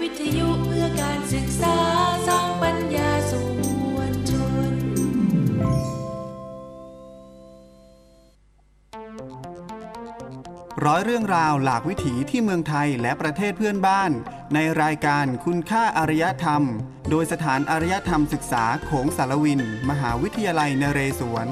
วิทยุเพื่อการศึกษาสร้างปัญญาสู่มวลชน ร้อยเรื่องราวหลากวิถีที่เมืองไทยและประเทศเพื่อนบ้าน ในรายการคุณค่าอารยธรรม โดยสถานอารยธรรมศึกษาโขงสารวิน มหาวิทยาลัยนเรศวร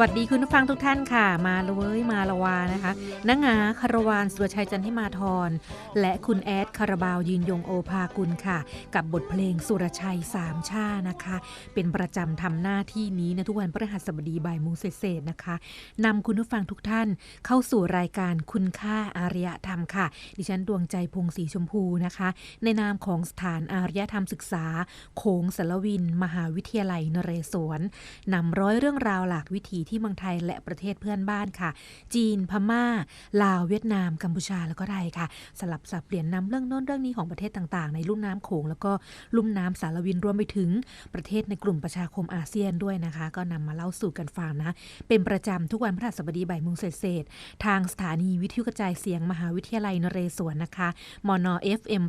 วัสดีคุณผู้ฟังทุกท่านค่ะ มาลเว้ยมาละวานะคะนางาคารวานสุรชัยจันทิมาธรและคุณแอด คาราบาวยืนยงโอภากุลค่ะ กับบทเพลงสุรชัยสามชานะคะ เป็นประจำทำหน้าที่นี้นะทุกวันพฤหัสบดีบ่ายโมงเศษนะคะนำคุณผู้ฟังทุกท่านเข้าสู่รายการคุณค่าอารยธรรมค่ะ ดิฉันดวงใจพงศรีชมพูนะคะ ในนามของสถานอารยธรรมศึกษา โขงสารวิน มหาวิทยาลัยนเรศวรนำร้อยเรื่องราวหลากวิถีที่เมืองไทยและประเทศเพื่อนบ้านค่ะ จีนพม่า ลาวเวียดนามกัมพูชาแล้วก็ไทยค่ะ สลับสับเปลี่ยนนำเรื่องโน้นเรื่องนี้ของประเทศต่างๆ ในลุ่มน้ำโขงแล้วก็ลุ่มน้ำสารวินรวมไปถึงประเทศในกลุ่มประชาคมอาเซียนด้วยนะคะ ก็นำมาเล่าสู่กันฟังนะเป็นประจำทุกวันพฤหัสบดีบ่ายโมงเศษๆทางสถานีวิทยุกระจายเสียงมหาวิทยาลัยนเรศวรนะคะมน FM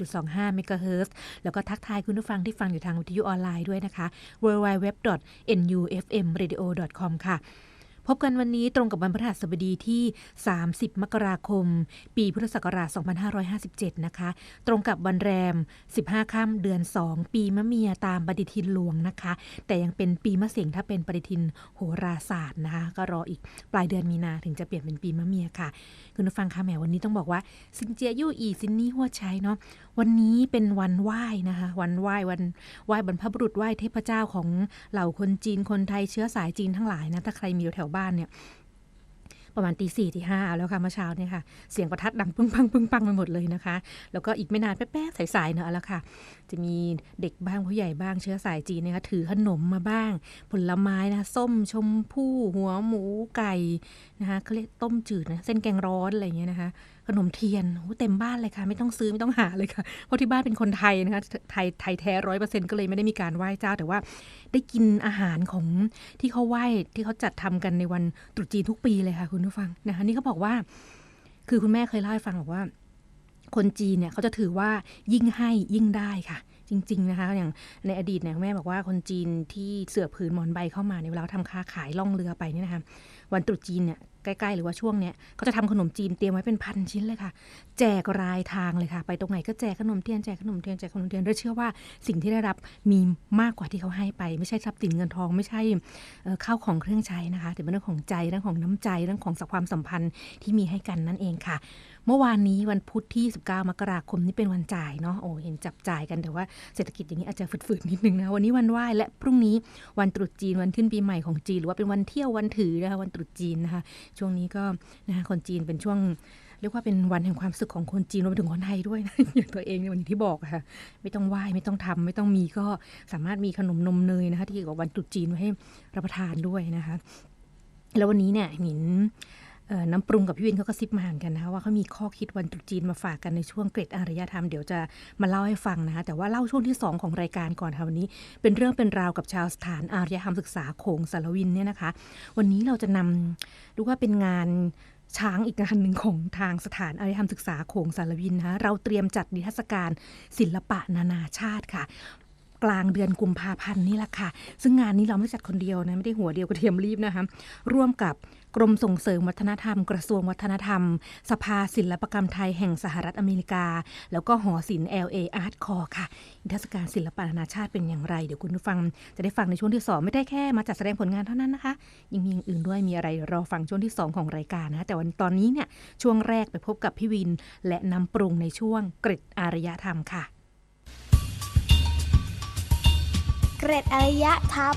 107.25เมกะเฮิรตซ์แล้วก็ทักทายคุณผู้ฟังที่ฟังอยู่ทางวิทยุออนไลน์ด้วยนะคะ www.nufmradio.com ค่ะ พบกันวันนี้ตรงกับวันพฤหัสบดีที่ 30 มกราคม ปีพุทธศักราช 2557 นะคะ ตรงกับวันแรม 15 ค่ำเดือน 2 ปีมะเมียตามปฏิทินหลวงนะคะ แต่ยังเป็นปีมะเสงถ้าเป็นปฏิทินโหราศาสตร์นะคะ ก็รออีกปลายเดือนมีนาถึงจะเปลี่ยนเป็นปีมะเมียค่ะ คุณผู้ฟังคะแหมวันนี้ต้องบอกว่าซินเจียยู่อีซินนี่หัวใช้เนาะวันนี้เป็นวันไหว้นะคะ วันไหว้วันไหว้บรรพบุรุษไหว้เทพเจ้าของเหล่าคนจีนคนไทยเชื้อสายจีนทั้งหลายนะถ้าใครมีอยู่แถวบ้านเนี่ยประมาณตีสี่ตีห้าแล้วค่ะเมื่อเช้าเนี่ยค่ะ เสียงประทัดดังปึ้งปังปึ้งปังไปหมดเลยนะคะ แล้วก็อีกไม่นานแป๊บๆสายๆเนอะแล้วค่ะ จะมีเด็กบ้างผู้ใหญ่บ้างเชื้อสายจีนนะคะถือขนมมาบ้าง ผลไม้นะคะส้มชมพู่หัวหมูไก่นะคะเขาเรียกต้มจืดนะเส้นแกงร้อนอะไรอย่างเงี้ยนะคะ ขนมเทียนโอ้เต็มบ้านเลยค่ะ ไม่ต้องซื้อไม่ต้องหาเลยค่ะ เพราะที่บ้านเป็นคนไทยนะคะไทยไทยแท้ร้อยเปอร์เซ็นต์ก็เลยไม่ได้มีการไหว้เจ้า แต่ว่าได้กินอาหารของที่เขาไหว้ที่เขาจัดทำกันในวันตรุษจีนทุกปีเลยค่ะ คุณผู้ฟังนะคะนี่เขาบอกว่า คือคุณแม่เคยเล่าให้ฟังบอกว่า คนจีนเนี่ยเขาจะถือว่ายิ่งให้ยิ่งได้ค่ะจริง ๆ นะคะ อย่างในอดีตเนี่ยแม่บอกว่าคนจีนที่เสือผืนหมอนใบเข้ามาในเวลาเขาทำค้าขายล่องเรือไปเนี่ยนะคะ วันตรุษจีนเนี่ยใกล้ๆหรือว่าช่วงเนี้ยเขาจะทำขนมจีนเตรียมไว้เป็นพันชิ้นเลยค่ะ แจกรายทางเลยค่ะ ไปตรงไหนก็แจกขนมเทียนแจกขนมเทียนแจกขนมเทียนด้วยเชื่อว่าสิ่งที่ได้รับมีมากกว่าที่เขาให้ไป ไม่ใช่ทรัพย์สินเงินทองไม่ใช่ข้าวของเครื่องใช้นะคะ แต่เป็นเรื่องของใจเรื่องของน้ำใจเรื่องของสความสัมพันธ์ที่มีให้กันนั่นเองค่ะ เมื่อวานนี้วันพุธที่ 19 มกราคมนี่เป็นวันจ่ายเนาะโอ้เห็นจับจ่ายกันแต่ว่าเศรษฐกิจอย่างนี้อาจจะฝืดๆนิดนึงนะวันนี้วันไหว้และพรุ่งนี้วันตรุษจีนวันขึ้นปีใหม่ของจีนหรือว่าเป็นวันเที่ยววันถือนะคะวันตรุษจีนนะคะช่วงนี้ก็นะคะคนจีนเป็นช่วงเรียกว่าเป็นวันแห่งความสุขของคนจีนรวมไปถึงคนไทยด้วยนะอย่างตัวเองในวันที่บอกค่ะ ไม่ต้องไหว้ไม่ต้องทำไม่ต้องมีก็สามารถมีขนมนมเนยนะคะที่เกี่ยวกับวันตรุษจีนไว้ให้รับประทานด้วยนะคะ แล้ววันนี้เนี่ยหมินเอ่อ น้ำปรุงกับพี่วินเขาก็ซิบมาเหมือนกันนะคะว่าเขามีข้อคิดวันตรุษจีนมาฝากกันในช่วงเกร็ดอารยธรรมเดี๋ยวจะมาเล่าให้ฟังนะคะแต่ว่าเล่าช่วงที่ 2 ของรายการก่อนค่ะวันนี้ เป็นเรื่องเป็นราวกับชาวสถานอารยธรรมศึกษาโขงสารวินเนี่ยนะคะ วันนี้เราจะนำดูว่าเป็นงานช้างอีกงานหนึ่งของทางสถานอารยธรรมศึกษาโขงสารวินนะคะเราเตรียมจัดนิทรรศการศิลปะนานาชาติค่ะกลางเดือนกุมภาพันธ์นี่แหละค่ะ ซึ่งงานนี้เราไม่ได้จัดคนเดียวนะ ไม่ได้หัวเดียวกระเทียมรีบนะคะ ร่วมกับ กรมส่งเสริมวัฒนธรรม กระทรวงวัฒนธรรม สภาศิลปกรรมไทยแห่งสหรัฐอเมริกา แล้วก็หอศิลป์ LA Art Core ค่ะนิทรรศการศิลปะนานาชาติเป็นอย่างไร เดี๋ยวคุณผู้ฟังจะได้ฟังในช่วงที่สองไม่ได้แค่มาจัดแสดงผลงานเท่านั้นนะคะ ยังมีอย่างอื่นด้วยมีอะไรรอฟังช่วงที่สองของรายการนะแต่วันตอนนี้เนี่ยช่วงแรกไปพบกับพี่วิน และนำปรุงในช่วงเกร็ดอารยธรรมค่ะ เกร็ดอารยธรรม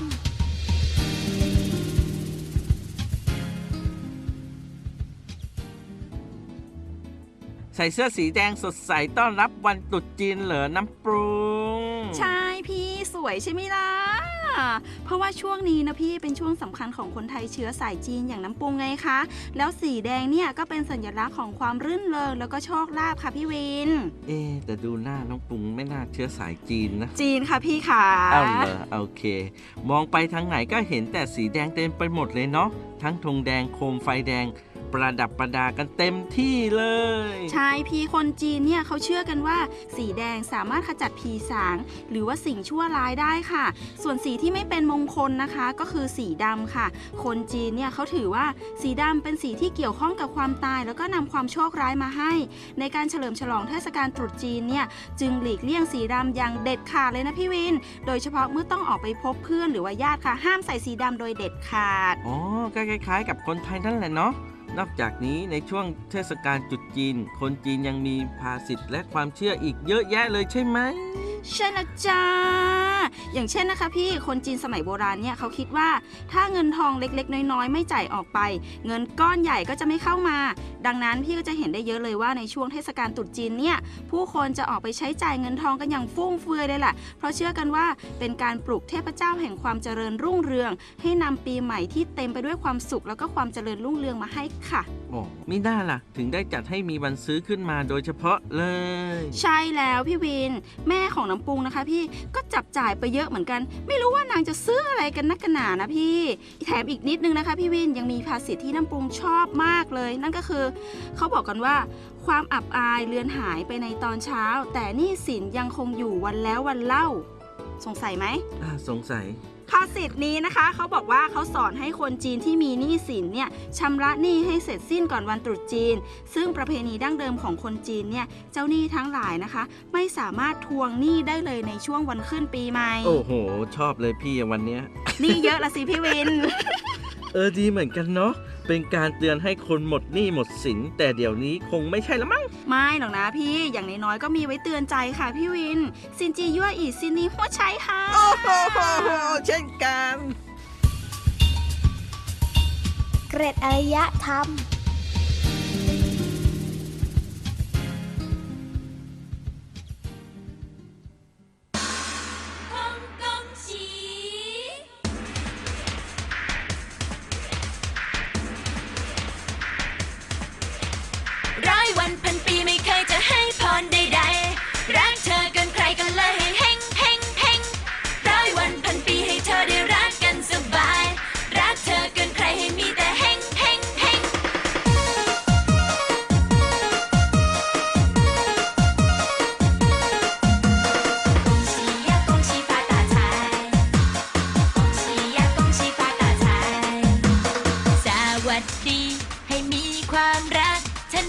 ใส่เสื้อสีแดงสดใสต้อนรับวันตรุษจีนเหรอน้ำปรุง ใช่พี่สวยใช่ไหมล่ะ เพราะว่าช่วงนี้นะพี่เป็นช่วงสำคัญของคนไทยเชื้อสายจีนอย่างน้ำปรุงไงคะ แล้วสีแดงเนี่ยก็เป็นสัญลักษณ์ของความรื่นเริงแล้วก็โชคลาภค่ะพี่วิน เอ๊ะแต่ดูหน้าน้องปรุงไม่น่าเชื้อสายจีนนะ จีนค่ะพี่ค่ะเอาเหรอโอเค มองไปทางไหนก็เห็นแต่สีแดงเต็มไปหมดเลยเนาะทั้งธงแดงโคมไฟแดง ประดับประดากันเต็มที่เลย ใช่พี่คนจีนเนี่ยเขาเชื่อกันว่า สีแดงสามารถขจัดผีสาง หรือว่าสิ่งชั่วร้ายได้ค่ะ ส่วนสีที่ไม่เป็นมงคลนะคะ ก็คือสีดำค่ะ คนจีนเนี่ยเขาถือว่าสีดำเป็นสีที่เกี่ยวข้องกับความตาย แล้วก็นำความโชคร้ายมาให้ ในการเฉลิมฉลองเทศกาลตรุษจีนเนี่ยจึงหลีกเลี่ยงสีดำอย่างเด็ดขาดเลยนะพี่วิน โดยเฉพาะเมื่อต้องออกไปพบเพื่อนหรือว่าญาติค่ะ ห้ามใส่สีดำโดยเด็ดขาด อ๋อ ก็คล้ายๆ กับคนไทยนั่นแหละเนาะ นอกจากนี้ในช่วงเทศกาลจุดจีน คนจีนยังมีภาษิตและความเชื่ออีกเยอะแยะเลยใช่ไหม ใช่แล้วจ้า อย่างเช่นนะคะพี่คนจีนสมัยโบราณเนี่ยเขาคิดว่า ถ้าเงินทองเล็กๆ น้อยๆ ไม่จ่ายออกไป เงินก้อนใหญ่ก็จะไม่เข้ามา ดังนั้นพี่ก็จะเห็นได้เยอะเลยว่าในช่วงเทศกาลตรุษจีนเนี่ยผู้คนจะออกไปใช้จ่ายเงินทองกันอย่างฟุ่มเฟือยเลยแหละเพราะเชื่อกันว่าเป็นการปลุกเทพเจ้าแห่งความเจริญรุ่งเรือง ให้นำปีใหม่ที่เต็มไปด้วยความสุขแล้วก็ความเจริญรุ่งเรืองมาให้ค่ะโอ้มิน่าล่ะ ถึงได้จัดให้มีวันซื้อขึ้นมาโดยเฉพาะเลย ใช่แล้วพี่วิน แม่ของน้ำปรุงนะคะพี่ก็จับจ่ายไปเยอะเหมือนกัน ไม่รู้ว่านางจะซื้ออะไรกันนักกันหนานะพี่แถมอีกนิดนึงนะคะพี่วินยังมีภาษิตที่น้ำปรุงชอบมากเลย นั่นก็คือเขาบอกกันว่าความอับอายเลือนหายไปในตอนเช้า แต่นี่สินยังคงอยู่วันแล้ววันเล่า สงสัยไหมอ่าสงสัย ภาษิตนี้นะคะเขาบอกว่าเขาสอนให้คนจีนที่มีหนี้สินเนี่ยชำระหนี้ให้เสร็จสิ้นก่อนวันตรุษจีน ซึ่งประเพณีดั้งเดิมของคนจีนเนี่ยเจ้าหนี้ทั้งหลายนะคะ ไม่สามารถทวงหนี้ได้เลยในช่วงวันขึ้นปีใหม่ โอ้โห ชอบเลยพี่วันเนี้ยหนี้เยอะละสิพี่วิน เออดีเหมือนกันเนาะ เป็นการเตือนให้คนหมดหนี้หมดสิน แต่เดี๋ยวนี้คงไม่ใช่ละมั้ง ไม่หรอกนะพี่ อย่างน้อยๆก็มีไว้เตือนใจค่ะพี่วิน ซินจียั่วอีซินนี้หัวใช้ค่ะ โอ้โหเช่นกัน เกร็ดอารยธรรม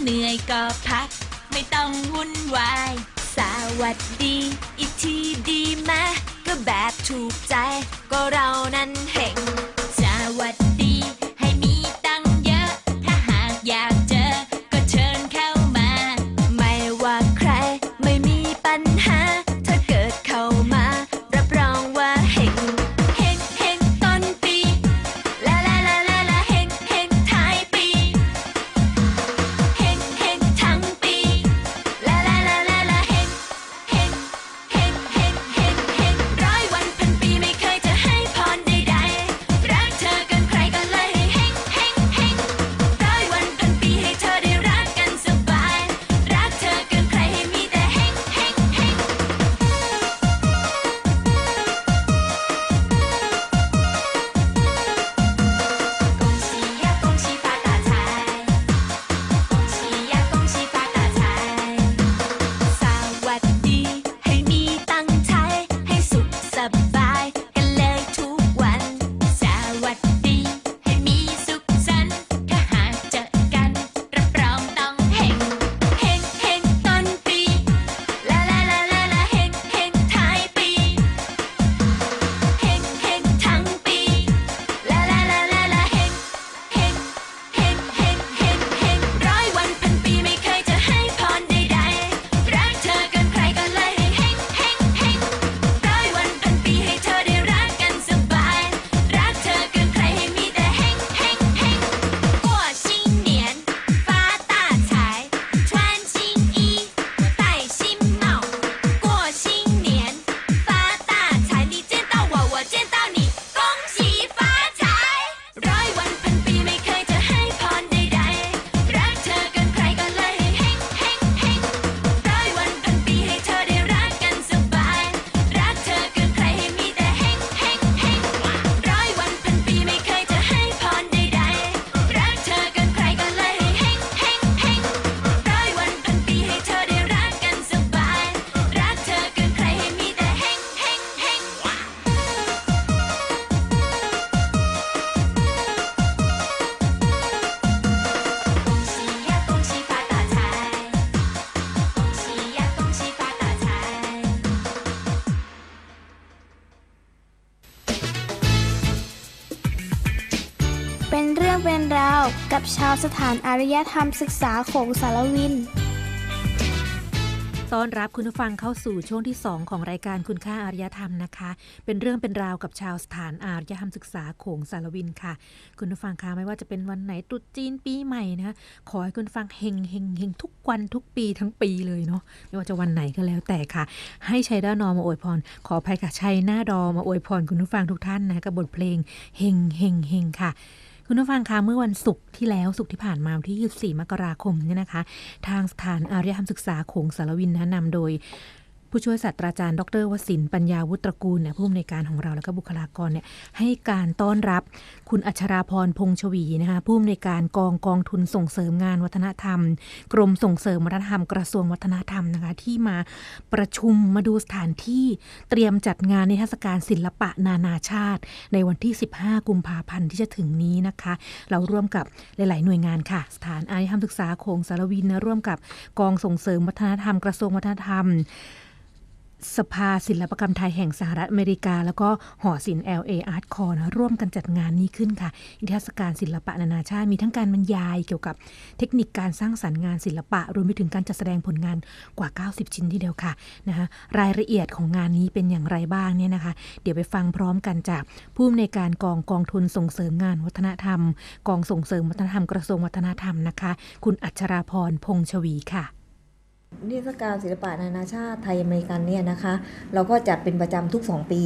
เหนื่อยก็พัก ไม่ต้องวุ่นวาย สวัสดี อีกทีดีไหมก็แบบถูกใจ ก็เรานั้นเห็ง กับชาวสถานอารยธรรมศึกษาของสารวิน ต้อนรับคุณผู้ฟังเข้าสู่ช่วงที่ 2 ของรายการคุณค่าอารยธรรมนะคะ เป็นเรื่องเป็นราวกับชาวสถานอารยธรรมศึกษาโขงสารวินค่ะ คุณผู้ฟังคะไม่ว่าจะเป็นวันไหนตรุษจีนปีใหม่นะขอให้คุณฟังเฮงเฮงเฮงทุกวันทุกปีทั้งปีเลยเนาะไม่ว่าจะวันไหนก็แล้วแต่ค่ะ ให้ชัยด้านอมาอวยพร ขออภัยค่ะชัยหน้าดอมาอวยพรคุณผู้ฟังทุกท่านนะกับบทเพลงเฮงเฮงเฮงค่ะ คุณผู้ฟังคะเมื่อวันศุกร์ที่แล้วศุกร์ที่ผ่านมาวันที่ 24 มกราคมเนี่ยนะคะ ทางสถานอารยธรรมศึกษาโขงสารวินนะนำโดย ผู้ช่วยศาสตราจารย์ ดรวสินปัญญาวุตรกูลเนี่ยผู้อำนวยการของเราแล้วก็บุคลากรเนี่ยให้การต้อนรับคุณอัชราพรพงษ์ชวีนะคะผู้อำนวยการกองกองทุนส่งเสริมงานวัฒนธรรม กรมส่งเสริมวัฒนธรรมกระทรวงวัฒนธรรมนะคะที่มาประชุมมาดูสถานที่เตรียมจัดงานนิทรรศการศิลปะนานาชาติ ในวันที่ 15 กุมภาพันธ์ที่จะถึงนี้นะคะ เราร่วมกับหลาย ๆ หน่วยงานค่ะ สถานอารยธรรมศึกษาโขงสารวินนะร่วมกับกองส่งเสริมวัฒนธรรมกระทรวงวัฒนธรรม สภาศิลปกรรมไทยแห่งสหรัฐอเมริกา แล้วก็หอศิลป์ LA Art Core นะร่วมกันจัดงานนี้ขึ้นค่ะนิทรรศการศิลปะนานาชาติมีทั้งการบรรยายเกี่ยวกับเทคนิคการสร้างสรรค์งานศิลปะ รวมไปถึงการจัดแสดงผลงานกว่า 90 ชิ้นทีเดียวค่ะนะคะรายละเอียดของงานนี้เป็นอย่างไรบ้างเนี่ยนะคะ เดี๋ยวไปฟังพร้อมกันจากผู้อำนวยการกองกองทุนส่งเสริมงานวัฒนธรรม กองส่งเสริมวัฒนธรรมกระทรวงวัฒนธรรมนะคะ คุณอัชราพรพงษ์ชวีค่ะ นิทรรศการศิลปะนานาชาติไทยอเมริกันเนี่ยนะคะ เราก็จัดเป็นประจำทุก 2 ปี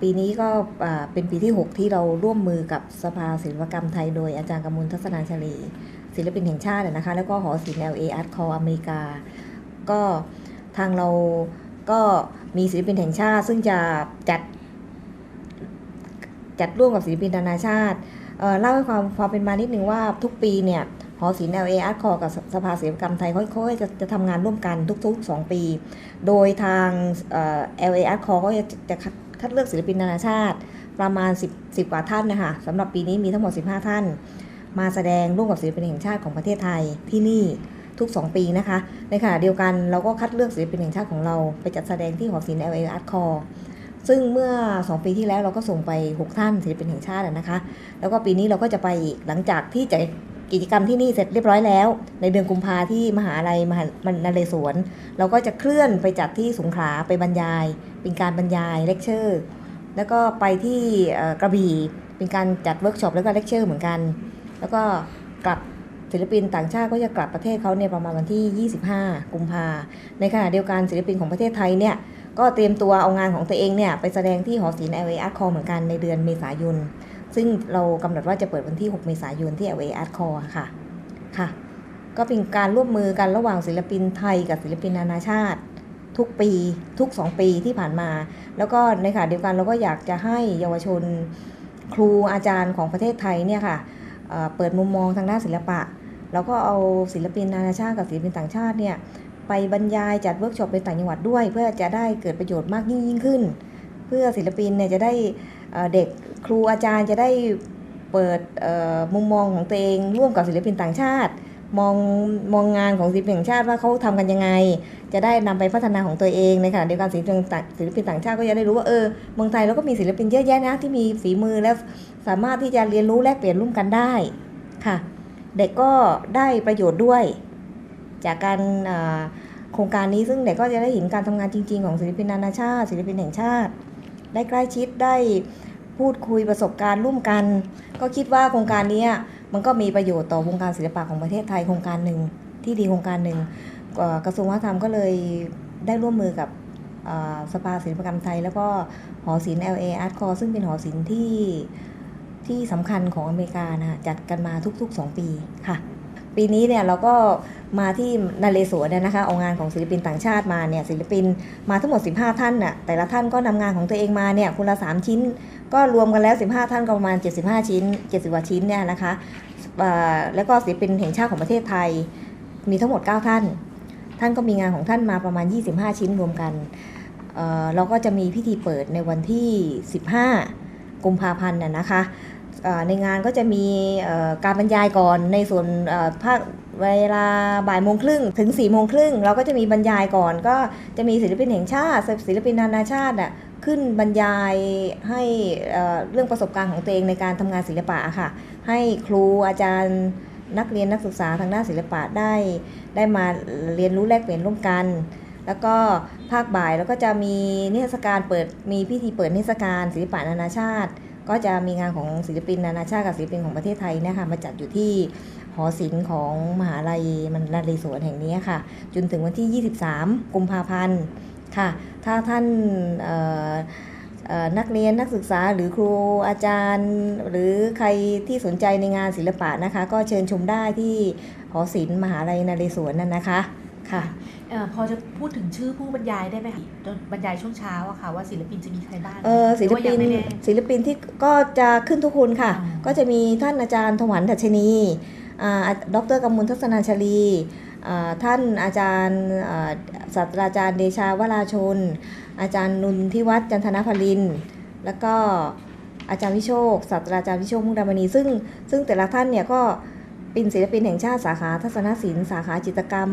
ปีนี้ก็เป็นปีที่ 6 ที่เราร่วมมือกับสภาศิลปกรรมไทยโดยอาจารย์กมลทัศนาชลีศิลปินแห่งชาตินะคะ แล้วก็หอศิลป์ LA Art Core อเมริกา ก็ทางเราก็มีศิลปินแห่งชาติ ซึ่งจะจัด จัดร่วมกับศิลปินนานาชาติเล่าให้ความความเป็นมานิดนึงว่าทุกปีเนี่ย อศิลป์ LA Art Core กับสภาศิลปกรรมไทยค่อยๆจะจะทำงานร่วมกันทุก ๆ 2 ปี โดยทางเออ LA Art Core ก็จะจะคัดเลือกศิลปินนานาชาติ ประมาณ 10 10กว่าท่านนะคะสำหรับปีนี้มีทั้งหมด 15 ท่าน มาแสดงร่วมกับศิลปินแห่งชาติของประเทศไทยที่นี่ทุก 2 ปีนะคะ ในขณะเดียวกันเราก็คัดเลือกศิลปินแห่งชาติของเราไปจัดแสดงที่หอศิลป์ LA Art Core ซึ่งเมื่อ 2 ปีที่แล้วเราก็ส่งไป 6 ท่านศิลปินแห่งชาตินะคะ แล้วก็ปีนี้เราก็จะไปอีกหลังจากที่จะ กิจกรรมที่นี่เสร็จเรียบร้อยแล้ว ในเดือนกุมภาที่มหาลัยมหานเรศวร เราก็จะเคลื่อนไปจัดที่สงขลาไปบรรยาย เป็นการบรรยายเลคเชอร์ แล้วก็ไปที่กระบี่เป็นการจัดเวิร์กช็อปแล้วก็เลคเชอร์เหมือนกัน แล้วก็กลับศิลปินต่างชาติก็จะกลับประเทศเขาเนี่ยประมาณวันที่ 25 กุมภาในขณะเดียวกันศิลปินของประเทศไทยเนี่ยก็เตรียมตัวเอางานของตัวเองเนี่ยไปแสดงที่หอศิลป์ LA Art Core เหมือนกันในเดือนเมษายน ซึ่งเรากำหนดว่าจะเปิดวันที่ 6 เมษายนที่ LA Art Core ค่ะ ค่ะ ก็เป็นการร่วมมือกันระหว่างศิลปินไทยกับศิลปินนานาชาติ ทุกปีทุก 2 ปีที่ผ่านมา แล้วก็ในขณะเดียวกันเราก็อยากจะให้เยาวชนครูอาจารย์ของประเทศไทยเนี่ยค่ะเเปิดมุมมองทางด้านศิลปะ แล้วก็เอาศิลปินนานาชาติกับศิลปินต่างชาติเนี่ยไปบรรยายจัดเวิร์กช็อปในต่างจังหวัดด้วย เพื่อจะได้เกิดประโยชน์มากยิ่งยิ่งขึ้น เพื่อศิลปินเนี่ยจะได้เด็ก ครูอาจารย์จะได้เปิดมุมมองของตัวเอง ร่วมกับศิลปินต่างชาติ มองมองงานของศิลปินแห่งชาติว่าเขาทำกันยังไง จะได้นำไปพัฒนาของตัวเองในขณะเดียวกันศิลปินต่างศิลปินต่างชาติก็จะได้รู้ว่าเออเมืองไทยเราก็มีศิลปินเยอะแยะนะที่มีฝีมือและสามารถที่จะเรียนรู้แลกเปลี่ยนร่วมกันได้ค่ะ เด็กก็ได้ประโยชน์ด้วย จากการโครงการนี้ซึ่งเด็กก็จะได้เห็นการทำงานจริง ๆ ของศิลปินนานาชาติ ศิลปินแห่งชาติ ได้ใกล้ชิดได้ พูดคุยประสบการณ์ร่วมกัน ก็คิดว่าโครงการนี้มันก็มีประโยชน์ต่อวงการศิลปะของประเทศไทยโครงการหนึ่งที่ดีโครงการหนึ่งกระทรวงวัฒนธรรมก็เลยได้ร่วมมือกับสภาศิลปกรรมไทย แล้วก็หอศิลป์ LA Art Core ซึ่งเป็นหอศิลป์ที่ที่สำคัญของอเมริกานะคะจัดกันมาทุกๆ 2 ปีค่ะ ปีนี้เนี่ยเราก็มาที่นาเลสวนเนี่ยนะคะเอางานของศิลปินต่างชาติมาเนี่ยศิลปินมาทั้งหมด 15 ท่านน่ะแต่ละท่านก็นำงานของตัวเองมาเนี่ยคนละ 3 ชิ้น ก็รวมกันแล้ว 15 ท่านก็ประมาณ 75 ชิ้น 70กว่าชิ้นเนี่ยนะคะแล้วก็ศิลปินแห่งชาติของประเทศไทย มีทั้งหมด 9 ท่าน ท่านก็มีงานของท่านมาประมาณ 25 ชิ้นรวมกันเราก็จะมีพิธีเปิดในวันที่ 15 กุมภาพันธ์น่ะนะคะ ในงานก็จะมีการบรรยายก่อนในส่วนภาคเวลาบ่ายโมงครึ่งถึง4ี่โมงครึ่งเราก็จะมีบรรยายก่อน ก็จะมีศิลปินแห่งชาติศิลปินนานาชาติอะขึ้นบรรยายให้เอ่อเรื่องประสบการณ์ของตัวเองในการทำงานศิลปะค่ะ ให้ครูอาจารย์นักเรียนนักศึกษาทางด้านศิลปะได้ได้มาเรียนรู้แลกเปลี่ยนร่วมกัน แล้วก็ภาคบ่ายแล้วก็จะมีนิทรรศการเปิดมีพิธีเปิดนิทรรศการศิลปะนานาชาติ ก็จะมีงานของศิลปินนานาชาติกับศิลปินของประเทศไทยนะคะมาจัดอยู่ที่หอศิลป์ของมหาลัยมันนเรศวรแห่งนี้ค่ะ จนถึงวันที่ 23 กุมภาพันธ์ค่ะ ถ้าท่านนักเรียนนักศึกษาหรือครูอาจารย์ หรือใครที่สนใจในงานศิลปะนะคะ ก็เชิญชมได้ที่หอศิลป์มหาลัยนเรศวรนั่นนะคะ ค่ะเออพอจะพูดถึงชื่อผู้บรรยายได้ไหมคะบรรยายช่วงเช้าอะค่ะว่าศิลปินจะมีใครบ้างเออศิลปินหรือว่ายังไม่แน่ศิลปินที่ก็จะขึ้นทุกคนค่ะอ๋อก็จะมีท่านอาจารย์ถวันดัชนีอ่าดรกำมลทัศนาชลีอ่าท่านอาจารย์อ่าศาสตราจารย์เดชาวราชน อาจารย์นุนทิวัฒน์จันทนพลิน แล้วก็อาจารย์วิโชคศาสตราจารย์วิโชคมุกดามณีซึ่งซึ่งแต่ละท่านเนี่ยก็เป็นศิลปินแห่งชาติสาขาทัศนศิลป์สาขาจิตรกรรม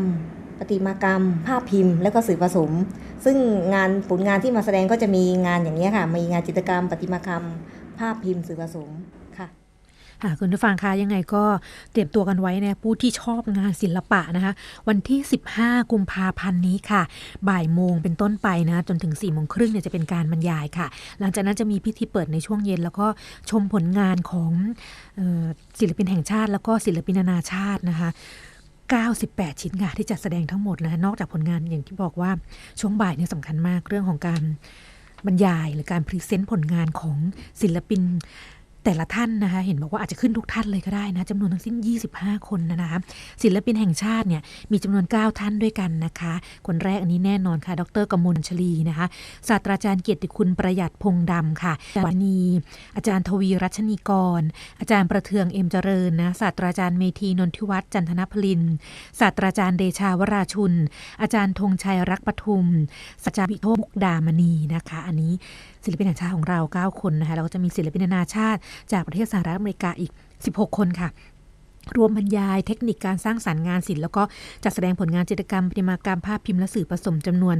ประติมากรรม ภาพพิมพ์ และก็สื่อผสม ซึ่งงานผลงานที่มาแสดงก็จะมีงานอย่างนี้ค่ะ มีงานจิตรกรรม ประติมากรรม ภาพพิมพ์ สื่อผสมค่ะค่ะคุณผู้ฟังคะยังไงก็เตรียมตัวกันไว้นะผู้ที่ชอบงานศิลปะนะคะ วันที่ 15 กุมภาพันธ์นี้ค่ะ บ่ายโมงเป็นต้นไปนะ จนถึง4ี่โมงครึ่งเนี่ยจะเป็นการบรรยายค่ะ หลังจากนั้นจะมีพิธีเปิดในช่วงเย็น แล้วก็ชมผลงานของออศิลปินแห่งชาติ แล้วก็ศิลปินนานาชาตินะคะ 98 ชิ้นงานที่จัดแสดงทั้งหมดนะนอกจากผลงานอย่างที่บอกว่าช่วงบ่ายเนี่ยสำคัญมากเรื่องของการบรรยายหรือการพรีเซนต์ผลงานของศิลปิน แต่ละท่านนะคะเห็นบอกว่าอาจจะขึ้นทุกท่านเลยก็ได้นะจำนวนทั้งสิ้น 25 คนนะนะคะศิลปินแห่งชาติเนี่ยมีจำนวน 9 ท่านด้วยกันนะคะ คนแรกอันนี้แน่นอนค่ะ ดรกมลชลีนะคะศาสตราจารย์เกียรติคุณประหยัดพงษ์ดำค่ะอาจารย์นีอาจารย์ทวีรัชนีกร อาจารย์ประเทืองเอ็มเจริญนะศาสตราจารย์เมธีนนทิวัฒน์จันทนพลินศาสตราจารย์เดชาวราชุน อาจารย์ธงชัยรักปทุมศาสตราจารย์วิโทมุกดามณีนะคะ อันนี้ ศิลปินแห่งชาติของเรา 9 คนนะคะแล้วก็จะมีศิลปินนานาชาติ จากประเทศสหรัฐอเมริกาอีก 16 คนค่ะ รวมบรรยายเทคนิคการสร้างสารรค์งานศิลป์แล้วก็จัดแสดงผลงานจิตรกรรม ประติมากรรมภาพพิมพ์และสื่อผสมจำนวน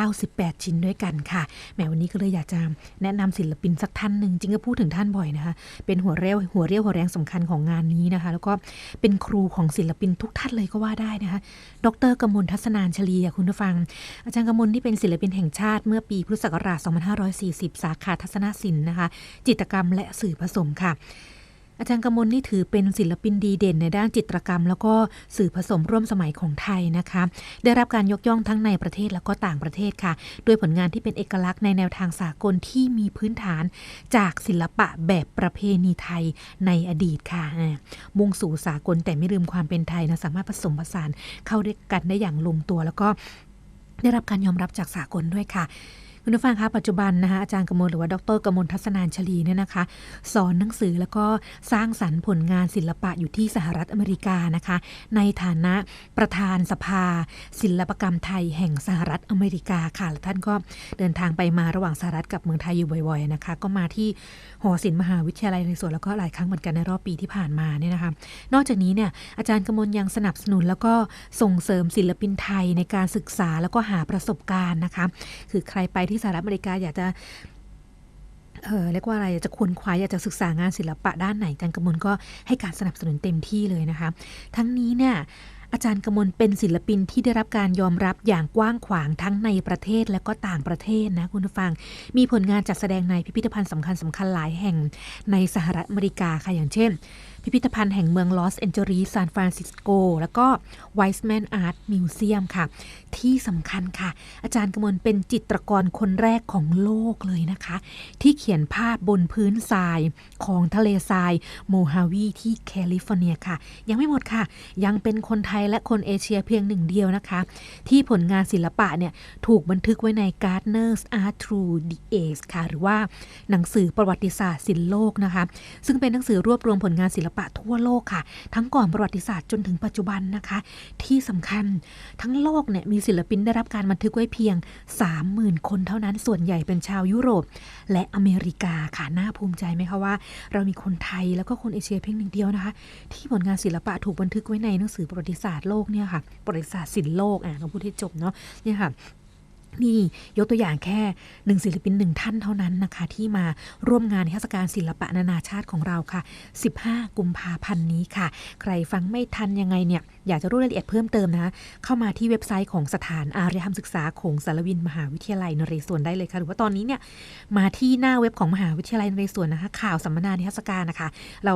98 ชิ้นด้วยกันค่ะแหมวันนี้ก็เลยอยากจะแนะนำศิลปินสักท่านหนึ่งจริงก็พูดถึงท่านบ่อยนะคะ เป็นหัวเรี่ยวหัวเรี่ยวหัวแรงสำคัญของงานนี้นะคะ แล้วก็เป็นครูของศิลปินทุกท่านเลยก็ว่าได้นะคะ ดรกมลทัศนานชลีคุณผู้ฟัง อาจารย์กมลที่เป็นศิลปินแห่งชาติเมื่อปีพุทธศักราช 2540 สาขาทัศนศิลป์นะคะ จิตรกรรมและสื่อผสมค่ะ อาจารย์กมลนี่ถือเป็นศิลปินดีเด่นในด้านจิตรกรรม แล้วก็สื่อผสมร่วมสมัยของไทยนะคะ ได้รับการยกย่องทั้งในประเทศแล้วก็ต่างประเทศค่ะ ด้วยผลงานที่เป็นเอกลักษณ์ในแนวทางสากลที่มีพื้นฐานจากศิลปะแบบประเพณีไทยในอดีตค่ะอ่ามุ่งสู่สากลแต่ไม่ลืมความเป็นไทยนะสามารถผสมผสานเข้าด้วยกันได้อย่างลงตัว แล้วก็ได้รับการยอมรับจากสากลด้วยค่ะ คุณผู้ฟังคะปัจจุบันนะคะอาจารย์กมลหรือว่าดรกมลทัศนานชลีเนี่ยนะคะ สอนหนังสือแล้วก็สร้างสรรค์ผลงานศิลปะอยู่ที่สหรัฐอเมริกานะคะ ในฐานะประธานสภา ศิลปกรรมไทยแห่งสหรัฐอเมริกาค่ะและท่านก็เดินทางไปมาระหว่างสหรัฐกับเมืองไทยอยู่บ่อยๆนะคะ ก็มาที่หอศิลป์มหาวิทยาลัยในส่วนแล้วก็หลายครั้งเหมือนกันในรอบปีที่ผ่านมาเนี่ยนะคะ นอกจากนี้เนี่ยอาจารย์กมลยังสนับสนุนแล้วก็ส่งเสริมศิลปินไทยในการศึกษาแล้วก็หาประสบการณ์นะคะ คือใครไปที่สหรัฐอเมริกาอยากจะเออเรียกว่าอะไรจะควนควายอยากจะศึกษางานศิลปะด้านไหนอาจารย์กมลก็ให้การสนับสนุนเต็มที่เลยนะคะ ทั้งนี้เนี่ยอาจารย์กมลเป็นศิลปินที่ได้รับการยอมรับอย่างกว้างขวางทั้งในประเทศและก็ต่างประเทศนะคุณผู้ฟัง มีผลงานจัดแสดงในพิพิธภัณฑ์สำคัญสำคัญหลายแห่งในสหรัฐอเมริกาค่ะอย่างเช่น พิพิธภัณฑ์แห่งเมืองลอสแอนเจลิสซานฟรานซิสโก แล้วก็ Weizmann Art Museum ค่ะ ที่สำคัญค่ะ อาจารย์กมลเป็นจิตรกรคนแรกของโลกเลยนะคะ ที่เขียนภาพบนพื้นทรายของทะเลทรายโมฮาวีที่แคลิฟอร์เนียค่ะ ยังไม่หมดค่ะ ยังเป็นคนไทยและคนเอเชียเพียงหนึ่งเดียวนะคะ ที่ผลงานศิลปะเนี่ยถูกบันทึกไว้ใน Gardner's Art Through the Ages ค่ะ หรือว่าหนังสือประวัติศาสตร์ศิลป์โลกนะคะ ซึ่งเป็นหนังสือรวบรวมผลงานศิลปะทั่วโลกค่ะ ทั้งก่อนประวัติศาสตร์จนถึงปัจจุบันนะคะ ที่สำคัญทั้งโลกเนี่ยมีศิลปินได้รับการบันทึกไว้เพียง 30,000 คนเท่านั้นส่วนใหญ่เป็นชาวยุโรป และอเมริกาค่ะน่าภูมิใจไหมคะว่า เรามีคนไทยแล้วก็คนเอเชียเพียงหนึ่งเดียวนะคะ ที่ผลงานศิลปะถูกบันทึกไว้ในหนังสือประวัติศาสตร์โลกเนี่ยค่ะประวัติศาสตร์ศิลป์โลกอะเราพูดให้จบเนาะเนี่ยค่ะ นี่ยกตัวอย่างแค่หนึ่งศิลปินหนึ่งท่านเท่านั้นนะคะ ที่มาร่วมงานนิทศการศิลปะนานาชาติของเราค่ะ 15 กุมภาพันธ์นี้ค่ะ ใครฟังไม่ทันยังไงเนี่ย อยากจะรู้รายละเอียดเพิ่มเติมนะ เข้ามาที่เว็บไซต์ของสถานอารยธรรมศึกษาของสารวินมหาวิทยาลัยนเรศวรได้เลยค่ะ หรือว่าตอนนี้เนี่ยมาที่หน้าเว็บของมหาวิทยาลัยนเรศวรนะคะ ข่าวสัมมนานิทศการนะคะ เรา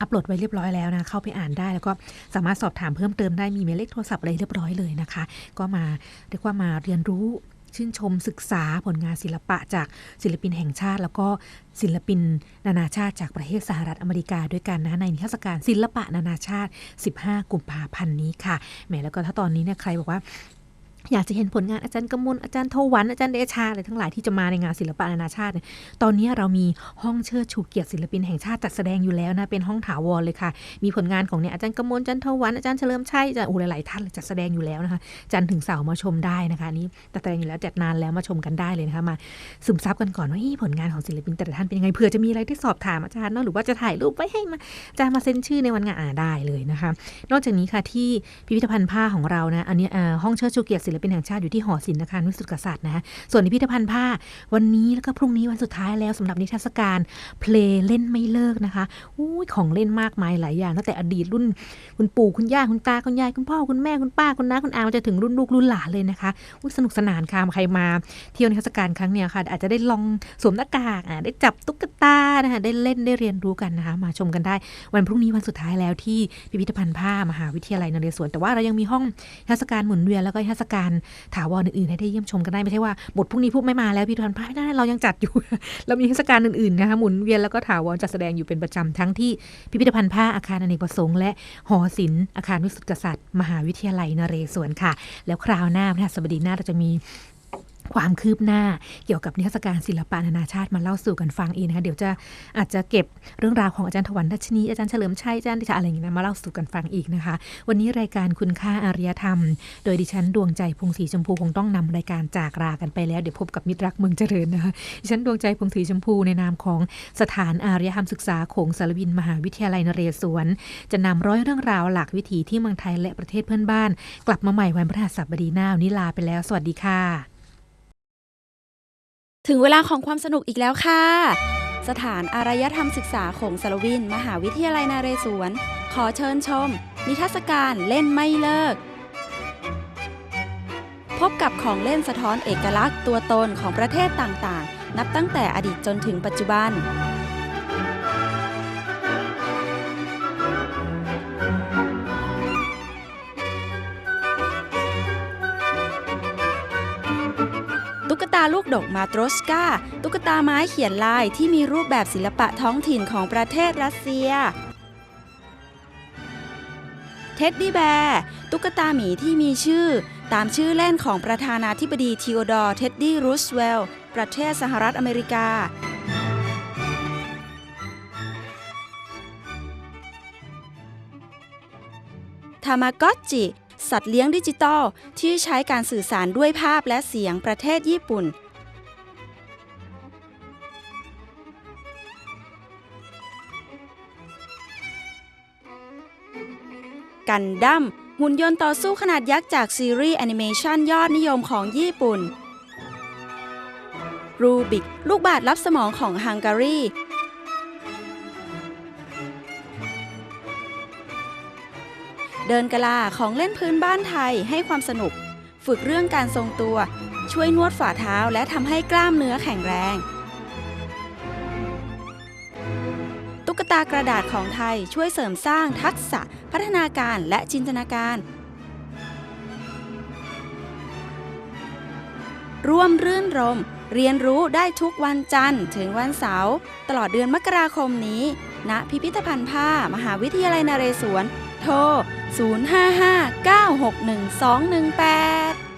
อัพโหลดไว้เรียบร้อยแล้วนะเข้าไปอ่านได้แล้วก็สามารถสอบถามเพิ่มเติมได้มีหมายเลขโทรศัพท์อะไรเรียบร้อยเลยนะคะ ก็มาเรียกว่ามาเรียนรู้ ชื่นชมศึกษาผลงานศิลปะจากศิลปินแห่งชาติ แล้วก็ศิลปินนานาชาติจากประเทศสหรัฐอเมริกาด้วยกันนะในนิทรรศการศิลปะนานาชาติ 15 กุมภาพันธ์นี้ค่ะแหมแล้วก็ถ้าตอนนี้เนี่ยใครบอกว่า อยากจะเห็นผลงานอาจารย์กมลอาจารย์โทวันอาจารย์เดชาอะไรทั้งหลายที่จะมาในงานศิลปะนานาชาติ ตอนนี้เรามีห้องเชิดชูเกียรติศิลปินแห่งชาติจัดแสดงอยู่แล้วนะเป็นห้องถาวรเลยค่ะ มีผลงานของเนี่ยอาจารย์กมลอาจารย์โทวันอาจารย์เฉลิมชัยอาจารย์โอ้หลายๆท่านจัดแสดงอยู่แล้วนะคะจันทร์ถึงเสาร์มาชมได้นะคะนี้จัดแสดงอยู่แล้วจัดนานแล้วมาชมกันได้เลยนะคะมาซึมซับกันก่อนว่าผลงานของศิลปินแต่ละท่านเป็นยังไงเผื่อจะมีอะไรที่สอบถามอาจารย์เนาะหรือว่าจะถ่ายรูปไว้ให้มาอาจารย์มาเซ็นชื่อในวันงานอ่าได้เลยนะคะ นอกจากนี้ค่ะที่พิพิธภัณฑ์ผ้าของเรานะอันนี้ห้องเชิดชูเกียรติลปินแห่งชาติอยู่ที่หอศิลป์อาคารวิสุทธิกษัตริย์นะคะส่วนในพิพิธภัณฑ์ผ้าวันนี้แล้วก็พรุ่งนี้วันสุดท้ายแล้วสำหรับนิทรรศการเพลงเล่นไม่เลิกนะคะอุ้ยของเล่นมากมายหลายอย่างตั้งแต่อดีตรุ่นคุณปู่คุณย่าคุณตาคุณยายคุณพ่อคุณแม่คุณป้าคุณน้าคุณอาจะถึงรุ่นลูกรุ่นหลานเลยนะคะอุ๊ยสนุกสนานค่ะใครมา เที่ยวนิทรรศการครั้งเนี้ยค่ะ อาจจะได้ลองสวมหน้ากากอะได้จับตุ๊กตานะคะได้เล่นได้เรียนรู้กันนะคะ มาชมกันได้วันพรุ่งนี้วันสุดท้ายแล้วที่พิพิธภัณฑ์ผ้ามหาวิทยาลัยนเรศวรแต่ว่าเรายังมีห้องนิทรรศการหมุนเวียนแล้วก็นิทรรศการถาวรอื่นๆให้ได้เยี่ยมชมกันได้ไม่ใช่ว่าบทพรุ่งนี้พูดไม่มาแล้วพิพิธภัณฑ์ผ้าไม่ได้เรายังจัดอยู่ เรามีเทศกาลอื่นๆนะคะหมุนเวียนแล้วก็ถาวรจัดแสดงอยู่เป็นประจำทั้งที่พิพิธภัณฑ์ผ้าอาคารอเนกประสงค์และหอศิลป์อาคารวิสุทธิกษัตริย์ มหาวิทยาลัยนเรศวรค่ะ แล้วคราวหน้าพฤหัสบดีหน้าเราจะมี ความคืบหน้าเกี่ยวกับนิทรรศการศิลปะนานาชาติมาเล่าสู่กันฟังเองนะคะเดี๋ยวจะอาจจะเก็บเรื่องราวของอาจารย์ถวันดัชนีอาจารย์เฉลิมชัยอาจารย์ดิฉันอะไรอย่างเงี้ยนะมาเล่าสู่กันฟังอีกนะคะ วันนี้รายการคุณค่าอารยธรรม โดยดิฉันดวงใจพงศรีชมพูคงต้องนำรายการจากลากันไปแล้วเดี๋ยวพบกับมิตรรักเมืองเจริญนะคะดิฉันดวงใจพงศรีชมพูในนามของสถานอารยธรรมศึกษาโขงสารวินมหาวิทยาลัยนเรศวร จะนำร้อยเรื่องราวหลากวิถีที่เมืองไทยและประเทศเพื่อนบ้าน กลับมาใหม่วันพฤหัสบดีหน้าวันนี้ลาไปแล้ว สวัสดีค่ะ ถึงเวลาของความสนุกอีกแล้วค่ะ สถานอารยธรรมศึกษาของสารวิน มหาวิทยาลัยนาเรศวร ขอเชิญชม นิทรรศการเล่นไม่เลิก พบกับของเล่นสะท้อนเอกลักษณ์ตัวตนของประเทศต่างๆ นับตั้งแต่อดีตจนถึงปัจจุบัน ดกมาโตรสกาตุ๊กตาไม้เขียนลายที่มีรูปแบบศิลปะท้องถิ่นของประเทศรัสเซีย เท็ดดี้แบร์ตุ๊กตาหมีที่มีชื่อ ตามชื่อเล่นของประธานาธิบดีทีโอดอร์ เท็ดดี้ รูสเวลล์ประเทศสหรัฐอเมริกาทามากอจิ สัตว์เลี้ยงดิจิตอลที่ใช้การสื่อสารด้วยภาพและเสียงประเทศญี่ปุ่น กันดั้มหุ่นยนต์ต่อสู้ขนาดยักษ์จากซีรีส์แอนิเมชันยอดนิยมของญี่ปุ่น รูบิก ลูกบาศก์รับสมองของฮังการี เดินกะลาของเล่นพื้นบ้านไทยให้ความสนุก ฝึกเรื่องการทรงตัว ช่วยนวดฝ่าเท้าและทำให้กล้ามเนื้อแข็งแรง ตากระดาษของไทยช่วยเสริมสร้างทักษะพัฒนาการและจินตนาการ ร่วมรื่นรม เรียนรู้ได้ทุกวันจันทร์ถึงวันเสาร์ตลอดเดือนมกราคมนี้ณพิพิธภัณฑ์ผ้ามหาวิทยาลัยนเรศวร โทร 055 961 218